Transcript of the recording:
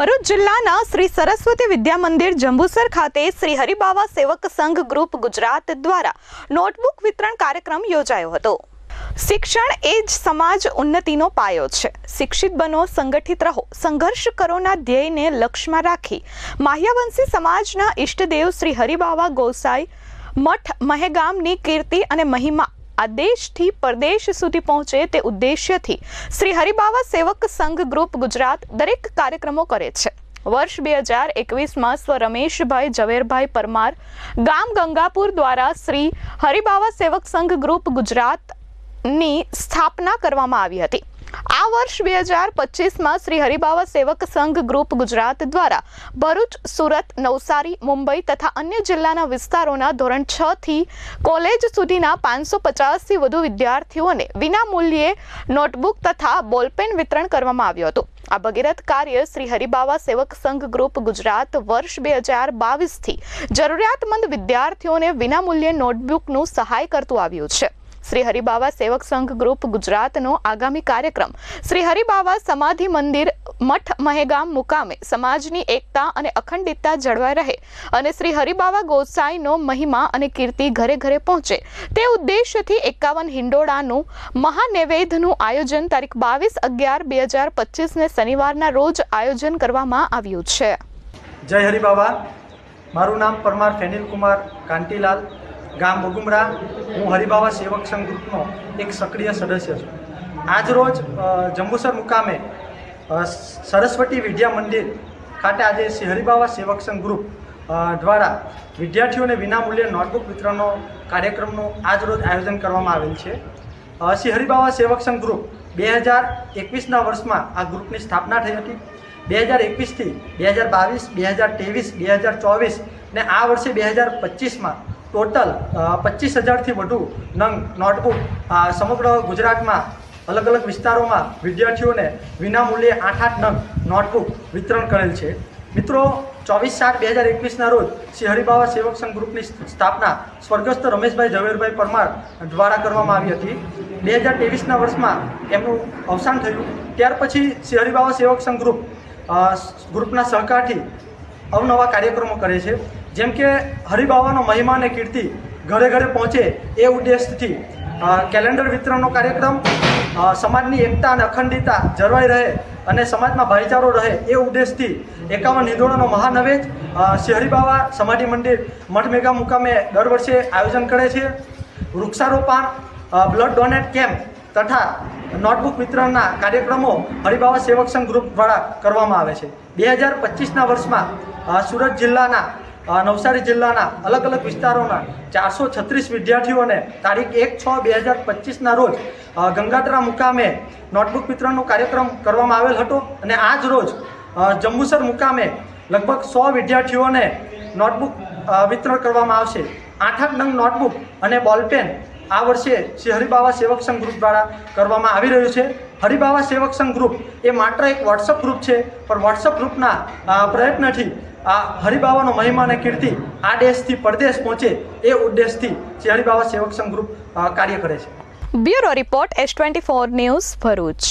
ભરૂચ જિલ્લાના શ્રી સરસ્વતી વિદ્યા મંદિર જંબુસર ખાતે શ્રી હરિબાવા સેવક સંઘ ગ્રુપ ગુજરાત દ્વારા નોટબુક વિતરણ કાર્યક્રમ યોજાયો હતો. શિક્ષણ એ જ સમાજ ઉન્નતિનો પાયો છે. શિક્ષિત બનો, સંગઠિત રહો, સંઘર્ષ કરોના ધ્યેયને લક્ષ્યમાં રાખી માહ્યવંશી સમાજના ઈષ્ટદેવ શ્રી હરિબાવા ગોસાઈ મઠ મહેગામની કીર્તિ અને મહિમા આ દેશથી પરદેશ સુધી પહોંચે તે ઉદ્દેશ્યથી શ્રી હરિબાવા સેવક સંઘ ગ્રુપ ગુજરાત દરેક કાર્યક્રમો કરે છે. વર્ષ બે હજાર એકવીસમાં સ્વ રમેશભાઈ ઝવેરભાઈ પરમાર ગામ ગંગાપુર દ્વારા શ્રી હરિબાવા સેવક સંઘ ગ્રુપ ગુજરાતની સ્થાપના કરવામાં આવી હતી. આ વર્ષ બે હજાર પચીસમાં શ્રી હરિબાવા સેવક સંઘ ગ્રુપ ગુજરાત દ્વારા ભરૂચ, સુરત, નવસારી, મુંબઈ તથા અન્ય જિલ્લાના વિસ્તારોના ધોરણ છ થી કોલેજ સુધીના પાંચસો પચાસથી વધુ વિદ્યાર્થીઓને વિના મૂલ્યે નોટબુક તથા બોલપેન વિતરણ કરવામાં આવ્યું હતું. આ ભગીરથ કાર્ય શ્રી હરિબાવા સેવક સંઘ ગ્રુપ ગુજરાત વર્ષ બે હજાર બાવીસથી જરૂરિયાતમંદ વિદ્યાર્થીઓને વિનામૂલ્યે નોટબુકનું સહાય કરતું આવ્યું છે. શ્રી હરિબાવા સેવક સંઘ ગ્રુપ ગુજરાતનો આગામી કાર્યક્રમ. શ્રી હરિબાવા સમાધિ મંદિર મઠ મહેગામ મુકામે સમાજની એકતા અને અખંડિતતા જળવાઈ રહે અને શ્રી હરિબાવા ગોસાઈનો મહિમા અને કીર્તિ ઘરે ઘરે પહોંચે. તે ઉદ્દેશ્યથી એકાવન હિંડોળાનું મહાનૈવેદ્યનું આયોજન તારીખ બાવીસ અગિયાર બે હજાર પચીસને શનિવારના રોજ આયોજન કરવામાં આવ્યું છે. જય હરિબાવા. મારું નામ પરમાર ફેનિલ કુમાર કાંતિલાલ ગામ બગુમરા હું હરિભાવા સેવક સંઘ ગ્રુપનો એક સક્રિય સદસ્ય છું. આજરોજ જંબુસર મુકામે સરસ્વતી વિદ્યા મંદિર ખાતે આજે શ્રી હરિબાબા સેવક સંઘ ગ્રુપ દ્વારા વિદ્યાર્થીઓને વિનામૂલ્યે નોટબુક વિતરણનો કાર્યક્રમનું આજરોજ આયોજન કરવામાં આવેલ છે. શ્રી હરિબાબા સેવક સંઘ ગ્રુપ બે હજાર એકવીસના વર્ષમાં આ ગ્રુપની સ્થાપના થઈ હતી. બે હજાર એકવીસથી બે હજાર બાવીસ, બે હજાર ત્રેવીસ, બે હજાર ચોવીસ ને આ વર્ષે બે હજાર પચીસમાં ટોટલ પચીસ હજારથી વધુ નંગ નોટબુક સમગ્ર ગુજરાતમાં, અલગ અલગ વિસ્તારોમાં વિદ્યાર્થીઓને વિનામૂલ્યે આઠ આઠ નંગ નોટબુક વિતરણ કરેલ છે. મિત્રો, ચોવીસ સાત બે હજાર એકવીસના રોજ શ્રી હરિબાવા સેવક સંઘ ગ્રુપની સ્થાપના સ્વર્ગસ્થ રમેશભાઈ ઝવેરભાઈ પરમાર દ્વારા કરવામાં આવી હતી. બે હજાર ત્રેવીસના વર્ષમાં એમનું અવસાન થયું. ત્યાર પછી શ્રી હરિબાવા સેવક સંઘ ગ્રુપ ગ્રુપના સહકારથી અવનવા કાર્યક્રમો કરે છે. જેમ કે હરિબાવાનો મહિમા અને કીર્તિ ઘરે ઘરે પહોંચે એ ઉદ્દેશથી કેલેન્ડર વિતરણનો કાર્યક્રમ સમાજની એકતા અને અખંડિતતા જળવાઈ રહે અને સમાજમાં ભાઈચારો રહે એ ઉદ્દેશથી એકાવન નિધોળોનો મહાનવેજ હરિબાવા સમાધિ મંદિર મઠ મેગા મુકામે દર વર્ષે આયોજન કરે છે. વૃક્ષારોપણ બ્લડ ડોનેટ કેમ્પ તથા નોટબુક વિતરણના કાર્યક્રમો હરિબાવા સેવક સંઘ ગ્રુપ દ્વારા કરવામાં આવે છે. બે હજાર પચીસના વર્ષમાં સુરત જિલ્લાના નવસારી જિલ્લાના અલગ અલગ વિસ્તારોના ચારસો છત્રીસ વિદ્યાર્થીઓને તારીખ એક છ બે હજાર પચીસના રોજ અ, મુકામે નોટબુક વિતરણનો કાર્યક્રમ કરવામાં આવેલ હતો અને આજ રોજ જંબુસર મુકામે લગભગ સો વિદ્યાર્થીઓને નોટબુક વિતરણ કરવામાં આવશે. આઠ આઠ નંગ નોટબુક અને બોલપેન આ વર્ષે શ્રી હરિબાવા સેવક સંઘ ગ્રુપ દ્વારા કરવામાં આવી રહ્યું છે. હરિબાવા સેવક સંઘ ગ્રુપ એ માત્ર એક વોટ્સઅપ ગ્રુપ છે, પણ વોટ્સઅપ ગ્રુપના પ્રયત્નથી આ હરિબાવાનો મહિમા અને કીર્તિ આ દેશથી પરદેશ પહોંચે એ ઉદ્દેશથી શ્રી હરિબાવા સેવક સંઘ ગ્રુપ કાર્ય કરે છે. Bureau report S twenty four news Bharuch.